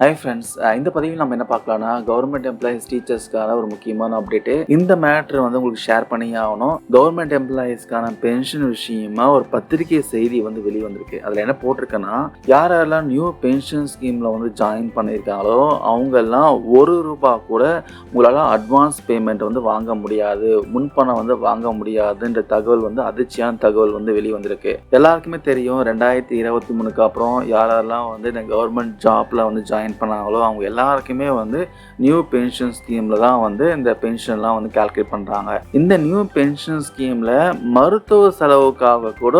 Hi friends இந்த பதிவில் நம்ம என்ன பார்க்கலாம்னா கவர்மெண்ட் எம்ப்ளாயிஸ் டீச்சர்ஸ்க்கான ஒரு முக்கியமான அப்டேட்டு இந்த மேட்ரு வந்து உங்களுக்கு ஷேர் பண்ணி ஆகணும். கவர்மெண்ட் எம்ப்ளாயிஸ்க்கான பென்ஷன் விஷயமா ஒரு பத்திரிகை செய்தி வந்து வெளியே வந்திருக்கு அதில் என்ன போட்டிருக்கேன்னா யார் யாரெல்லாம் நியூ பென்ஷன் ஸ்கீமில் வந்து ஜாயின் பண்ணியிருக்காங்களோ அவங்கெல்லாம் ஒரு ரூபா கூட உங்களால் அட்வான்ஸ் பேமெண்ட் வந்து வாங்க முடியாது. முன்பணம் வந்து வாங்க முடியாதுன்ற தகவல் வந்து அதிர்ச்சியான தகவல் வந்து வெளியே வந்திருக்கு எல்லாருக்குமே தெரியும் ரெண்டாயிரத்தி இருபத்தி மூணுக்கு அப்புறம் யாரெல்லாம் வந்து இந்த கவர்மெண்ட் ஜாப்ல வந்து ஜாயின் பண்ணாங்களோ அவங்க எல்லாருக்குமே வந்து நியூ பென்ஷன் ஸ்கீமில் தான் வந்து இந்த பென்ஷன்லாம் வந்து கால்குலேட் பண்ணுறாங்க இந்த நியூ பென்ஷன் ஸ்கீமில் மருத்துவ செலவுக்காக கூட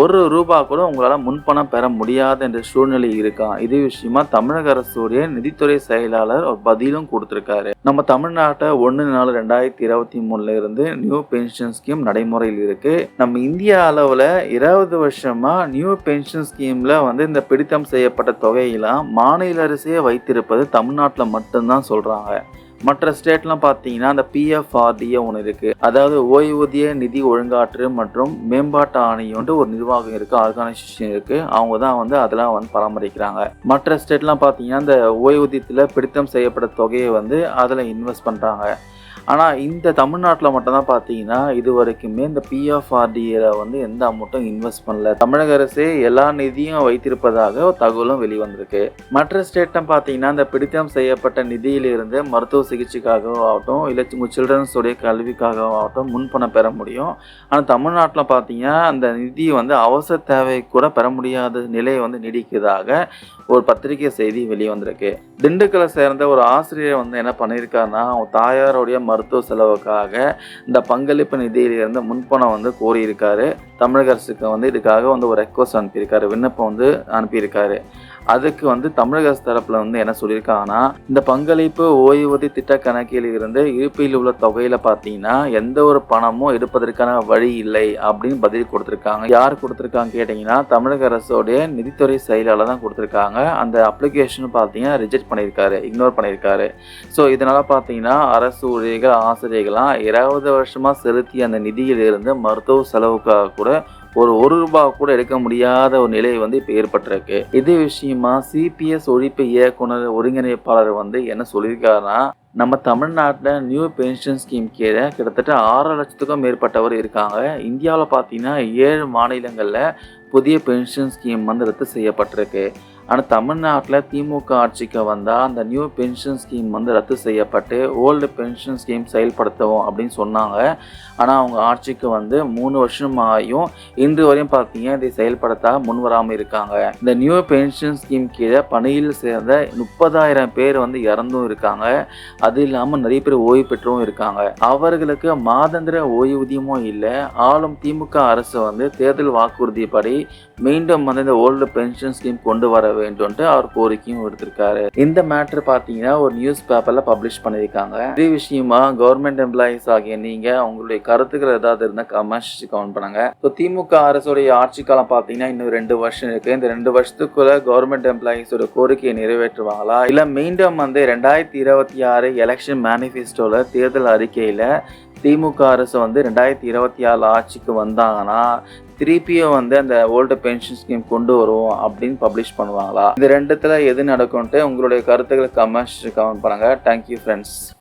ஒரு ரூபா கூட உங்களால் முன்பணம் பெற முடியாத என்ற சூழ்நிலை இருக்கா? இது விஷயமா தமிழக அரசுடைய நிதித்துறை செயலாளர் ஒரு பதிலும் கொடுத்துருக்காரு. நம்ம தமிழ்நாட்டை ஒன்று நாலு ரெண்டாயிரத்தி இருபத்தி மூணுல இருந்து நியூ பென்ஷன் ஸ்கீம் நடைமுறையில் இருக்கு. நம்ம இந்திய அளவில் இருபது வருஷமா நியூ பென்ஷன் ஸ்கீம்ல வந்து இந்த பிடித்தம் செய்யப்பட்ட தொகையெல்லாம் மாநில அரசே வைத்திருப்பது தமிழ்நாட்டில் மட்டும்தான் சொல்றாங்க. மற்ற ஸ்டேட்லாம் பார்த்தீங்கன்னா அந்த பிஎஃப்ஆர்டிஏ ஒன்று இருக்குது அதாவது ஓய்வூதிய நிதி ஒழுங்காற்று மற்றும் மேம்பாட்டு ஆணையம்ட்டு ஒரு நிர்வாகம் இருக்குது ஆர்கனைசேஷன் இருக்குது அவங்க தான் வந்து அதெல்லாம் வந்து பராமரிக்கிறாங்க. மற்ற ஸ்டேட்லாம் பார்த்தீங்கன்னா அந்த ஓய்வூதியத்தில் பிடித்தம் செய்யப்பட்ட தொகையை வந்து அதில் இன்வெஸ்ட் பண்ணுறாங்க ஆனால் இந்த தமிழ்நாட்டில் மட்டும்தான் பார்த்தீங்கன்னா இது வரைக்குமே இந்த பிஎஃப்ஆர்டிஏல வந்து எந்த அமௌண்ட்டும் இன்வெஸ்ட் பண்ணல. தமிழக அரசே எல்லா நிதியும் வைத்திருப்பதாக ஒரு தகவலும் வெளிவந்திருக்கு. மற்ற ஸ்டேட்டம் பார்த்தீங்கன்னா இந்த பிடித்தம் செய்யப்பட்ட நிதியிலிருந்து மருத்துவ சிகிச்சைக்காகவும் ஆகட்டும் இல்லை உங்கள் சில்ட்ரன்ஸுடைய கல்விக்காகவும் ஆகட்டும் முன்பணம் பெற முடியும். ஆனால் தமிழ்நாட்டில் பார்த்தீங்கன்னா அந்த நிதி வந்து அவசர தேவை கூட பெற முடியாத நிலை வந்து நீடிக்கிறதாக ஒரு பத்திரிகை செய்தி வெளியே வந்திருக்கு திண்டுக்கலை சேர்ந்த ஒரு ஆசிரியர் வந்து என்ன பண்ணியிருக்காருன்னா அவங்க தாயாருடைய மருத்துவ செலவுக்காக இந்த பங்களிப்பு நிதியிலிருந்து முன்பணம் வந்து கோரியிருக்காரு. தமிழக அரசுக்கு வந்து இதுக்காக வந்து ஒரு ரெக்வஸ்ட் அனுப்பியிருக்காரு விண்ணப்பம் வந்து அனுப்பியிருக்காரு. அதுக்கு வந்து தமிழக அரசு தரப்புல வந்து என்ன சொல்லியிருக்காங்கன்னா இந்த பங்களிப்பு ஓய்வூதிய திட்ட கணக்கில் இருந்து இருப்பில் உள்ள தொகையில பார்த்தீங்கன்னா எந்த ஒரு பணமும் எடுப்பதற்கான வழி இல்லை அப்படின்னு பதில் கொடுத்துருக்காங்க. யார் கொடுத்துருக்காங்க கேட்டிங்கன்னா தமிழக அரசோடைய நிதித்துறை செயலாளர் தான் கொடுத்துருக்காங்க. அந்த அப்ளிகேஷன் பார்த்தீங்கன்னா ரிஜெக்ட் பண்ணியிருக்காரு இக்னோர் பண்ணியிருக்காரு. ஸோ இதனால பார்த்தீங்கன்னா அரசு ஊழியர்கள் ஆசிரியர்கள்லாம் இருபது வருஷமா செலுத்திய அந்த நிதியிலிருந்து மருத்துவ செலவுக்காக கூட ஒரு ஒரு ரூபாய் கூட எடுக்க முடியாத ஒரு நிலை வந்து இப்போ ஏற்பட்டிருக்கு. இதே விஷயமா சிபிஎஸ் ஒழிப்பு இயக்குனர் ஒருங்கிணைப்பாளர் வந்து என்ன சொல்லியிருக்காருன்னா நம்ம தமிழ்நாட்டில் நியூ பென்ஷன் ஸ்கீம் கீழே கிட்டத்தட்ட ஆறு லட்சத்துக்கும் மேற்பட்டவர் இருக்காங்க. இந்தியாவில் பார்த்தீங்கன்னா ஏழு மாநிலங்களில் புதிய பென்ஷன் ஸ்கீம் வந்து ரத்து செய்யப்பட்டிருக்கு. ஆனால் தமிழ்நாட்டில் திமுக ஆட்சிக்கு வந்தால் அந்த நியூ பென்ஷன் ஸ்கீம் வந்து ரத்து செய்யப்பட்டு ஓல்டு பென்ஷன் ஸ்கீம் செயல்படுத்தவும் அப்படின்னு சொன்னாங்க. ஆனால் அவங்க ஆட்சிக்கு வந்து மூணு வருஷம் ஆகியும் இன்று வரையும் பார்த்தீங்க இதை செயல்படுத்த முன்வராமல் இருக்காங்க. இந்த நியூ பென்ஷன் ஸ்கீம் கீழே பணியில் சேர்ந்த முப்பதாயிரம் பேர் வந்து இறந்தும் இருக்காங்க. அது இல்லாமல் நிறைய பேர் ஓய்வு பெற்றும் இருக்காங்க. அவர்களுக்கு மாதந்திர ஓய்வூதியமும் இல்லை. ஆளும் திமுக அரசு வந்து தேர்தல் வாக்குறுதிப்படி மீண்டும் வந்து இந்த ஓல்டு பென்ஷன் ஸ்கீம் கொண்டு வர வேண்டும்ட்டு அவர் கோரிக்கையும் விடுத்திருக்காரு. இந்த மேட்ரு பார்த்தீங்கன்னா ஒரு நியூஸ் பேப்பர்ல பப்ளிஷ் பண்ணியிருக்காங்க. இதே விஷயமா கவர்மெண்ட் எம்ப்ளாயிஸ் ஆகிய நீங்கள் அவங்களுடைய கருத்துக்கள் ஏதாவது இருந்தால் கமெண்ட்ஸ் கவுண்ட் பண்ணுங்க. ஸோ திமுக அரசுடைய ஆட்சி காலம் பார்த்தீங்கன்னா இன்னும் ரெண்டு வருஷம் இருக்கு. இந்த ரெண்டு வருஷத்துக்குள்ள கவர்மெண்ட் எம்ப்ளாயிஸோட கோரிக்கையை நிறைவேற்றுவாங்களா? இல்லை மீண்டும் வந்து ரெண்டாயிரத்தி இருபத்தி ஆறு எலெக்ஷன் மேனிஃபெஸ்டோவில் தேர்தல் அறிக்கையில் திமுக அரசு வந்து ரெண்டாயிரத்தி இருபத்தி ஆறு ஆட்சிக்கு வந்தாங்கன்னா திருப்பியும் வந்து அந்த ஓல்டு பென்ஷன் ஸ்கீம் கொண்டு வருவோம் அப்படின்னு பப்ளிஷ் பண்ணுவாங்களா? இது ரெண்டுத்துல எது நடக்கும்ட்டு உங்களுடைய கருத்துக்களை கமெண்ட்ஸ் கமெண்ட் பண்ணுங்கள் தேங்க்யூ ஃப்ரெண்ட்ஸ்